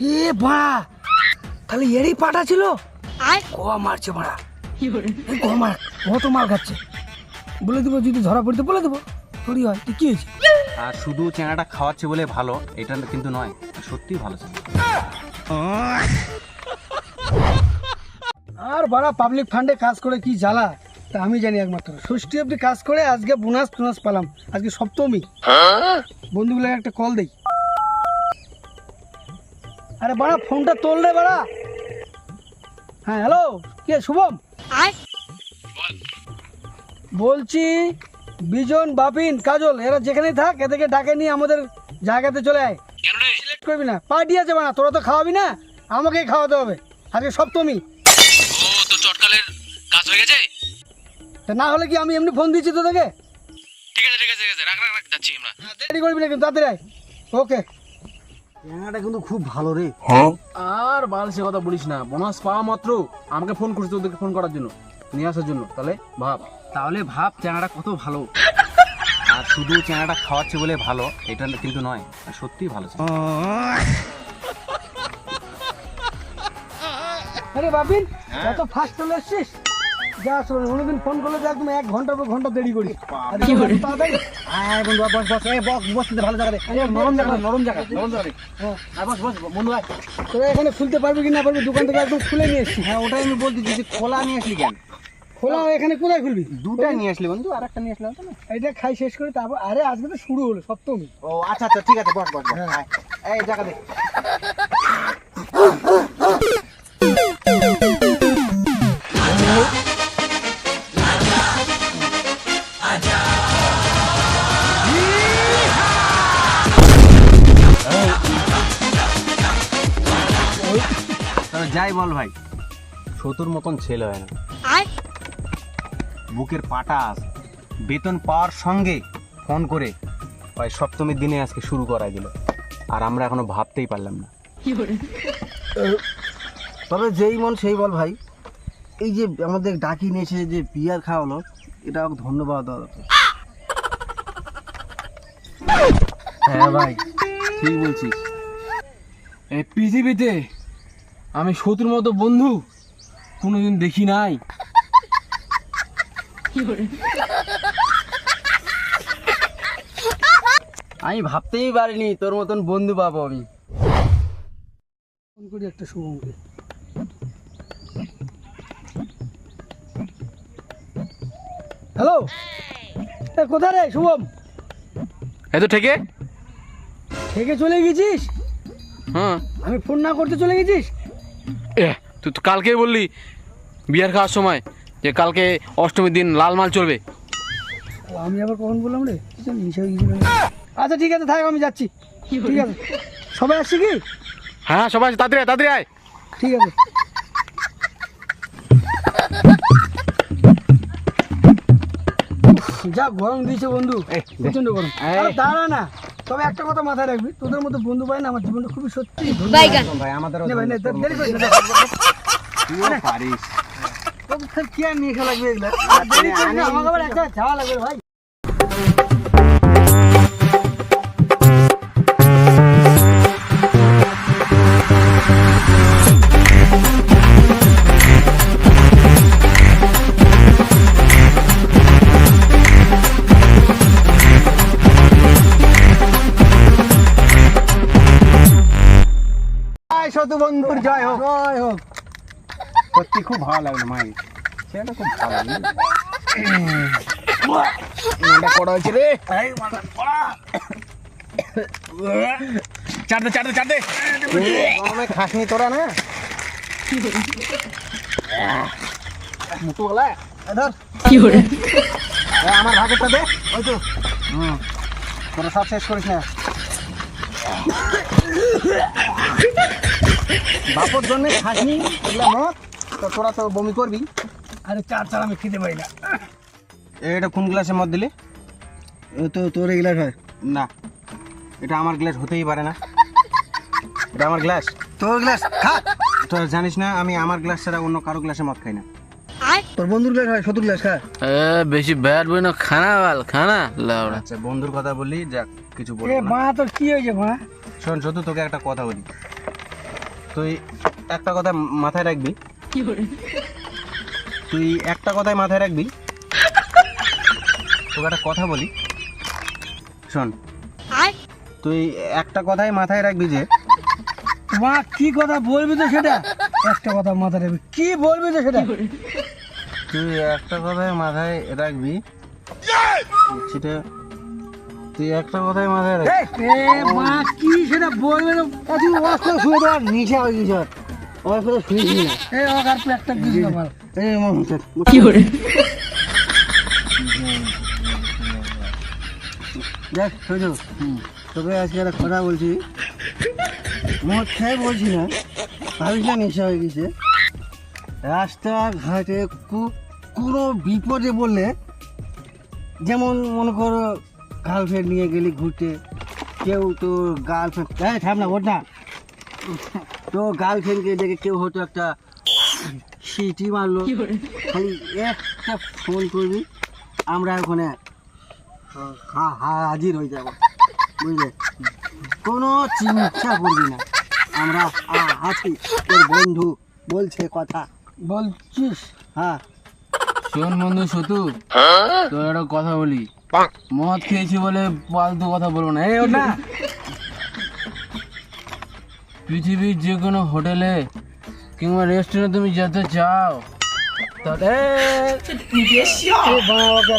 এ বাড়া তাহলে এরই পাটা ছিল? গোয়া মারছে বাড়া। গোয়া মার ও তো মার খাচ্ছে। বলে দেবো যদি ধরা পড়তে বলে দেবো তোরই হয় তো কি হয়েছে? আর শুধু চেনাটা খাওয়াচ্ছে বলে ভালো এটা কিন্তু নয় সত্যি ভালো আর বাড়া পাবলিক ফান্ডে কাজ করে কি জ্বালা? তা আমি জানি একমাত্র। ষষ্ঠী অব্দি কাজ করে আজকে বোনাস টোনাস পেলাম। আজকে সপ্তমী। বন্ধুগুলোকে একটা কল দেই। আরে বাড়া ফোনটা তোল রে বাড়া। হ্যাঁ হ্যালো কে শুভম? বলছি বিজন বাপিন কাজল এরা যেখানেই থাক এদেরকে ডাকে নিয়ে আমাদের জায়গাতে চলে আয়। সিলেক্ট করবি না। পার্টি আছে বানা তোরা তো খাওয়াবি না? আমাকেই খাওয়াতে হবে। আজকে সপ্তমী ও কাজ হয়ে গেছে? না হলে কি আমি এমনি ফোন দিচ্ছি তোদেরকে? ঠিক আছে ঠিক আছে ঠিক আছে। রাখ রাখ রাখ যাচ্ছি আমরা। দেরি করবি না কিন্তু তাড়াতাড়ি আয়। ওকে চেনাটা কিন্তু খুব ভালো রে। আর বাল সে কথা বলিস না। বোনাস পাওয়া মাত্র আমাকে ফোন করছিস তোদেরকে ফোন করার জন্য নিয়ে আসার জন্য। তাহলে ভাব। তাহলে ভাব চেনাটা কত ভালো। আর শুধু চেনাটা খাওয়াচ্ছে বলে ভালো এটা কিন্তু নয় সত্যি ভালো ছিল আরে বাপিন এত ফাস্ট চলে এসছিস যা শোন অন্যদিন ফোন করলে যে একদম এক ঘণ্টার পর ঘণ্টা দেরি করি কি করে তাড়াতাড়ি। আয় বন্ধু বস বস এই বস বসতে ভালো জায়গা নরম জায়গা নরম জায়গা। নরম জায়গা হ্যাঁ। আর বস বস বন্ধু আয়। তোরা এখানে খুলতে পারবি কি না পারবি? দোকান থেকে একদম খুলে নিয়ে এসছি। হ্যাঁ ওটাই আমি বলতে যে খোলা নিয়ে আসলি কেন? খোলা এখানে কোথায় খুলবি? দুটা নিয়ে আসলি বন্ধু আর একটা নিয়ে আসলাম তো না? এটা খাই শেষ করে তারপর আরে আজকে তো শুরু হলো সপ্তমী। ও আচ্ছা আচ্ছা ঠিক আছে বস বস হ্যাঁ। এই জায়গা দে। তবে যাই বল ভাই। ছোটুর মতন ছেলে হয় না। বুকের পাটা আছে। বেতন পাওয়ার সঙ্গে ফোন করে ওই সপ্তমীর দিনে আজকে শুরু করাই দিল। আর আমরা এখনও ভাবতেই পারলাম না। তবে যেই মন সেই বল ভাই। এই যে আমাদের ডাকি নিয়েছে যে বিয়ার খাওয়ালো এটা ওকে ধন্যবাদ দেওয়া দরকার। হ্যাঁ ভাই ঠিক বলছিস। এই পৃথিবীতে আমি শত্রুর মতো বন্ধু। কোনোদিন দেখি নাই। আমি ভাবতেই পারিনি তোর মতন বন্ধু পাবো আমি। ফোন করি একটা শুভমকে। হ্যালো? এ কোথায় রে শুভম? এই ঠেকে। থেকে থেকে চলে গেছিস? হ্যাঁ। আমি ফোন না করতে চলে গেছিস? তুই তো কালকেই বললি বিয়ার খাওয়ার সময় যে কালকে অষ্টমীর দিন লাল মাল চলবে। আমি আবার কখন বললাম রে। আচ্ছা ঠিক আছে থাক আমি যাচ্ছি। ঠিক আছে। সবাই আসছে কি? হ্যাঁ সবাই আছে, তাড়াতাড়ি আয়, তাড়াতাড়ি আয়। ঠিক আছে। যা গরম দিয়েছে বন্ধু প্রচণ্ড গরম। দাঁড়া না। তবে একটা কথা মাথায় রাখবি তোদের মতো বন্ধু পাই না আমার জীবনটা খুবই সত্যি। ধন্য। ভাই আমাদেরও নে ভাই নে দে- দেরি করিস না। পারিস। কি আর নিয়ে খেলা লাগবে এগুলা? দেরি করিস না, আমাকে আবার একটা যাওয়া লাগবে ভাই। ভালো লাগল মাই। সেটা খুব ভালো হয়েছে রে। চার দে চার দে চার দে খাসনি তোরা না? মুটু বলা? ধর। এ, আমার ভাগেরটা দে ওই তো। হুম। তোরা সব শেষ করিস না। বাপর জন্য খাসনি এগুলো মত তো তোরা তো বমি করবি? আরে চার চার আমি খেতে পারি না। এটা কোন গ্লাসের মত দিলি? তো তোর এগুলা হয়। না। এটা আমার গ্লাস হতেই পারে না। এটা আমার গ্লাস। তোর গ্লাস খা। তোরা জানিস না আমি আমার গ্লাস ছাড়া অন্য কারও গ্লাসে মদ খাই না। তোর বন্ধুর গ্লাস হয় শত্রুর গ্লাস খা। এ বেশি ব্যাড বই না খানা বাল খানা। লাউড়া। আচ্ছা বন্ধুর কথা বলি যাক কিছু না। মা তোর কি হয়েছে মা? শোন শুধু তোকে একটা কথা বলি। তুই একটা কথা মাথায় রাখবি। তুই একটা কথাই মাথায় রাখবি। তোকে একটা কথা বলি। শোন। তুই একটা কথাই মাথায় রাখবি যে মা কি কথা বলবি তো সেটা? একটা কথা মাথায় রাখবি। কি বলবি তো সেটা? তুই একটা কথাই মাথায় রাখবি। সেটা তুই একটা কথাই মাথায় রাখবি। এ মা কি সেটা বলবে না তা? তুই করে শুয়ে দেওয়ার নিচে হয়ে গেছ না। এই একটা এই মন দেখ শোনো আজকে কথা বলছি। মদ খেয়ে বলছি না ভাবিস না নেশা হয়ে গেছে? রাস্তা ঘাটে কু- কোনো বিপদে বললে যেমন মনে করো গার্লফ্রেন্ড নিয়ে গেলি ঘুরতে কেউ তোর গার্লফ্রেন্ড হ্যাঁ থাম না ওঠ না। তো গার্লফ্রেন্ডকে দেখে কেউ হয়তো একটা সিটি মারলো। খালি একটা ফোন করবি আমরা ওখানে হাজির হয়ে যাব। বুঝলে? কোনো চিন্তা করবি না। আমরা আ- আছি তোর বন্ধু বলছে কথা। বলছিস? হ্যাঁ। শোন বন্ধু সতু তোর একটা কথা বলি। মদ খেয়েছি বলে ফালতু কথা বলব না। এই না। পৃথিবীর যে কোনো হোটেলে কিংবা রেস্টুরেন্টে তুমি যেতে চাও তাহলে বাবা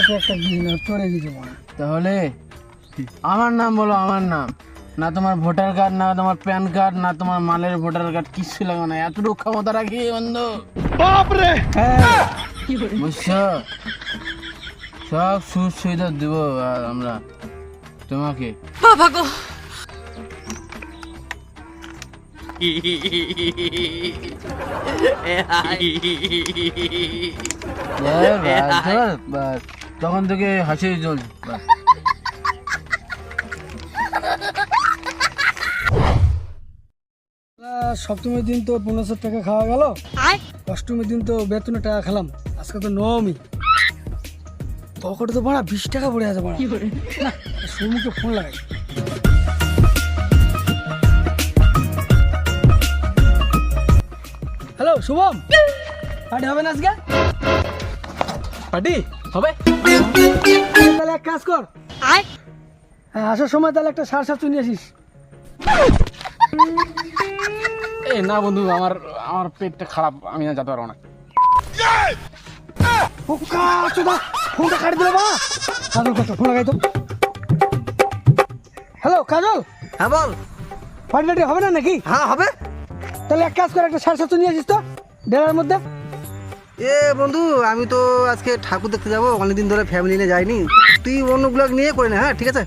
আমার নাম বলো আমার নাম। না তোমার ভোটার কার্ড না তোমার প্যান কার্ড না তোমার মালের ভোটার কার্ড কিচ্ছু লাগবে না। এতটুকু ক্ষমতা রাখি বন্ধু। হ্যাঁ। বুঝছ? সব সুখ সুবিধা দেব আর আমরা তোমাকে। এ বাস, তখন থেকে হাসি জল। সপ্তমীর দিন তো পনেরোশো টাকা খাওয়া গেল। অষ্টমীর দিন তো বেতনের টাকা খেলাম। আজকে তো নবমী। পকেটে তো ভাড়া বিশ টাকা পড়ে আছে ভাড়া। সুমুখে ফোন লাগাই। শুভম। পার্টি হবে না আজকে? পার্টি হবে? তাহলে এক কাজ কর। হ্যাঁ আসার সময় তাহলে একটা সার সার নিয়ে আসিস। এ না বন্ধু আমার আমার পেটটা খারাপ আমি আর যেতে পারব না। ফোনটা কাটি দিল বা কাজল কত ফোন লাগাই তো হ্যালো কাজল। হ্যাঁ বল। পার্টি হবে না নাকি? হ্যাঁ হবে। তাহলে এক কাজ করে একটা সাড়ে সাতশো নিয়ে আসিস তো ডেরার মধ্যে। এ বন্ধু আমি তো আজকে ঠাকুর দেখতে যাব অনেকদিন ধরে ফ্যামিলি নিয়ে যাইনি। তুই অন্যগুলো নিয়ে করে নে হ্যাঁ ঠিক আছে?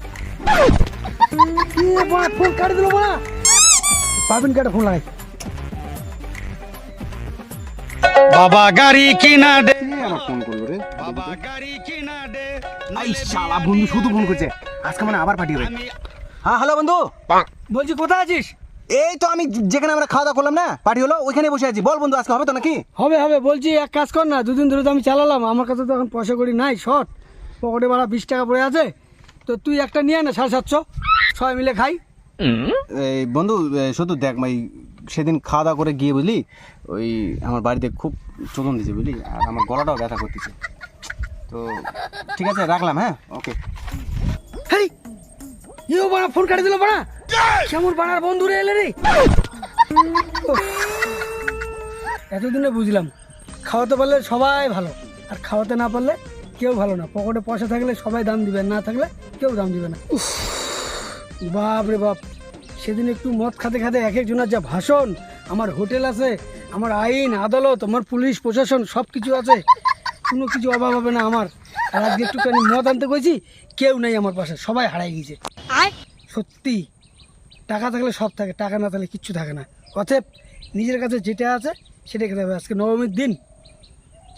ফোন কাটি দিল বাড়া পাবিন কাটে ফোন লাগাই। আমার ফোন করল রে? এই শালা বন্ধু শুধু ফোন করছে। আজকে মানে আবার পাঠিয়ে হ্যাঁ হ্যালো বন্ধু। বলছি কোথায় আছিস? এই তো আমি যেখানে আমরা খাওয়া দাওয়া করলাম না পার্টি হলো ওইখানে বসে আছি। বল বন্ধু আজকে হবে তো নাকি? হবে হবে বলছি এক কাজ কর না দুদিন ধরে তো আমি চালালাম আমার কাছে তো এখন পয়সা করি নাই শর্ট। পকেটে ভাড়া বিশ টাকা পড়ে আছে তো তুই একটা নিয়ে না সাড়ে সাতশো। সবাই মিলে খাই। এই বন্ধু শুধু দেখ ভাই সেদিন খাওয়া দাওয়া করে গিয়ে বুঝলি ওই আমার বাড়িতে খুব চোদন দিছে বুঝলি আর আমার গলাটাও ব্যথা করতেছে। তো ঠিক আছে রাখলাম হ্যাঁ? ওকে হেই ইও বাড়া ফোন কাটি দিল বাড়া। কেমন বাড়ার বন্ধু রে এলে রে। এতদিনে বুঝলাম খাওয়াতে পারলে সবাই ভালো আর খাওয়াতে না পারলে কেউ ভালো না। পকেটে পয়সা থাকলে সবাই দাম দিবে না থাকলে কেউ দাম দিবে না। উফ, বাপ রে বাপ। সেদিন একটু মদ খাতে খাতে এক একজনের যা ভাষণ আমার হোটেল আছে আমার আইন আদালত আমার পুলিশ প্রশাসন সব কিছু আছে। কোনো কিছু অভাব হবে না আমার। আর আজকে একটুখানি মদ আনতে কইছি কেউ নেই আমার পাশে সবাই হারাই গেছে। সত্যি। টাকা থাকলে সব থাকে টাকা না থাকলে কিচ্ছু থাকে না। অতএব নিজের কাছে যেটা আছে সেটা খেতে হবে। আজকে নবমীর দিন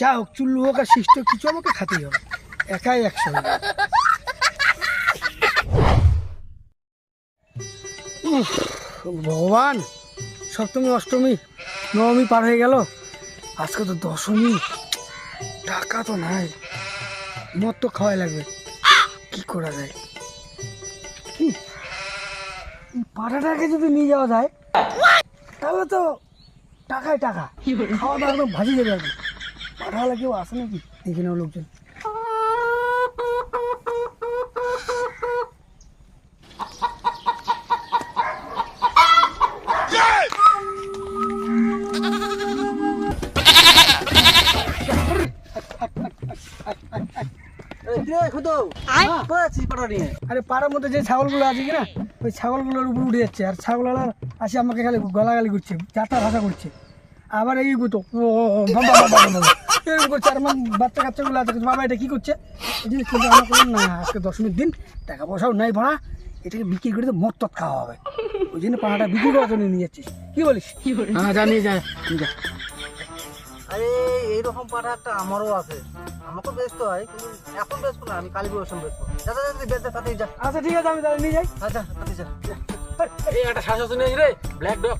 যা হোক চুল্লু হোক আর শিষ্ট কিছু আমাকে খাতেই হবে। একাই একশো ভগবান সপ্তমী অষ্টমী নবমী পার হয়ে গেল। আজকে তো দশমী। টাকা তো নাই। মদ তো খাওয়াই লাগবে। কি করা যায়? হুম, এই পাটাটাকে যদি নিয়ে যাওয়া যায় তাহলে তো টাকায় টাকা। খাওয়া দাওয়া একদম ভাজি যাবে একদম। পাঠালে কেউ আসে নাকি? দেখে নাও লোকজন। আরে পাড়ার মধ্যে যে ছাগলগুলো আছে কিনা? ওই ছাগলগুলোর উপর উঠে যাচ্ছে। আর ছাগলওয়ালা আসে আমাকে খালি গলাগালি করছে যাতা ভাষা করছে। আবার এই গুতো। এরকম করছে। আর আমার বাচ্চা কাচ্চাগুলো আছে বাবা এটা কি করছে? এই জিনিস কিন্তু আমরা করলাম না আজকে দশমীর দিন টাকা পয়সাও নাই ভাড়া এটাকে বিক্রি করে তো মত খাওয়া হবে। ওই জন্য পাড়াটা বিক্রি করার জন্য নিয়ে যাচ্ছিস। কি বলিস? হ্যাঁ জানি যা যা। আরে এইরকম পাঠা একটা আমারও আছে। আমাকে ব্যস্ত হয় কিন্তু এখন ব্যস্ত না আমি কালী বসে ব্যস্ত। যা যা যদি ব্যস্ত তাতেই যা। আচ্ছা ঠিক আছে আমি তাহলে নিয়ে যাই। আচ্ছা তাতেই যা। এই একটা শ্বাস নেই রে ব্ল্যাক ডগ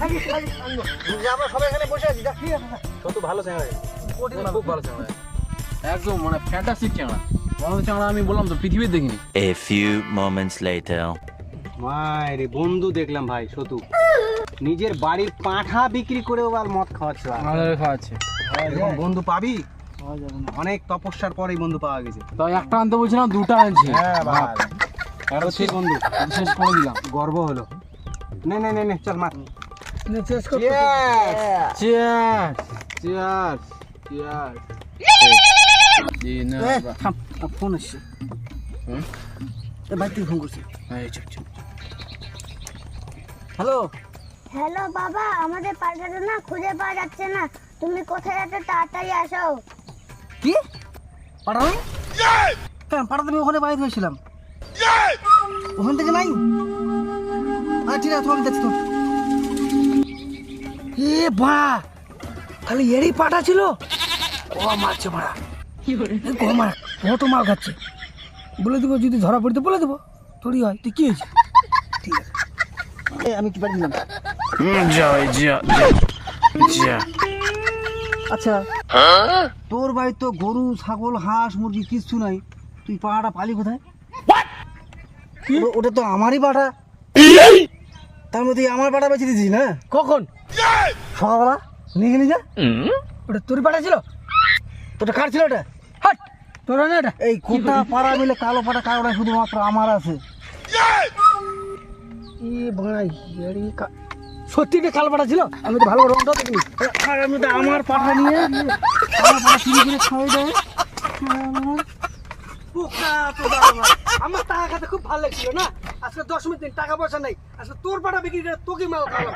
থাকিস, থাকিস, আনব। যে আমরা সবাই এখানে বসে আছি যা। ঠিক আছে কত ভালো চ্যাংড়া খুব ভালো একদম মানে ফ্যান্টাস্টিক বড় চ্যাংড়া আমি বললাম তো পৃথিবীর দেখিনি। A few moments later. মায়েরে বন্ধু দেখলাম ভাই সতু। নিজের বাড়ির পাঁঠা বিক্রি করেও আর মদ খাওয়াচ্ছে। খাওয়াচ্ছে। এরকম বন্ধু পাবি? অনেক তপস্যার পরেই বন্ধু পাওয়া গেছে। তাই একটা আনতে বলছিলাম দুটা আনছি। হ্যাঁ ভাই। আরও সত্যি বন্ধু। শেষ করে দিলাম। গর্ব হলো। নে নে নে নে চল মার। শেষ কর চিয়ার্স চিয়ার্স চিয়ার্স এ, থাম। ফোন এসছে হুম? ভাই তুই ফোন করছিস চুপ হ্যালো? হ্যালো বাবা। আমাদের পার্কটা না খুঁজে পাওয়া যাচ্ছে না। তুমি কোথায় যাচ্ছ তাড়াতাড়ি আসো? কি? পাঠানো কেন পাঠাতে আমি ওখানে বাইরে হয়েছিলাম। ওখান থেকে নাই? আচ্ছা ঠিক আছে তো আমি দেখছি তো এ বা তাহলে এরই পাটা ছিল? ও মারছে মারা। ও মারা তো মার খাচ্ছে। বলে দেবো যদি ধরা পড়তে বলে দেবো। তোরই হয় তুই কি হয়েছে ঠিক আছে। এ, আমি কি পারি দিলাম যা যা যা। আচ্ছা। তোর বাড়ি তো গরু ছাগল হাঁস মুরগি কিচ্ছু নাই। তুই পাহাড়া পালি কোথায়? ওটা তো আমারই পাঠা তার মধ্যে তুই আমার পাটা বেঁচে দিছিস না? কখন? সকালবেলা। নিয়ে গেলি যা। ওটা তোর পাটা ছিল? তোটা কার ছিল ওটা? হাট তোর না এটা? এই কোটা পাড়া মিলে কালো পাটা কালোটা শুধুমাত্র আমার আছে। এ ভাই কা- সত্যি এটা কাল পাঠা ছিল আমি তো ভালো রংটা দেখিনি। হ্যাঁ, আমি তো আমার পাঠা নিয়ে আমার পাঠা করে দেয়। আমার টাকা খাতে খুব ভালো লাগছিল না? আজকে দশ মিনিট টাকা পয়সা নেই। আজকে তোর পাটা বিক্রি করে তোকে মাল খাওয়া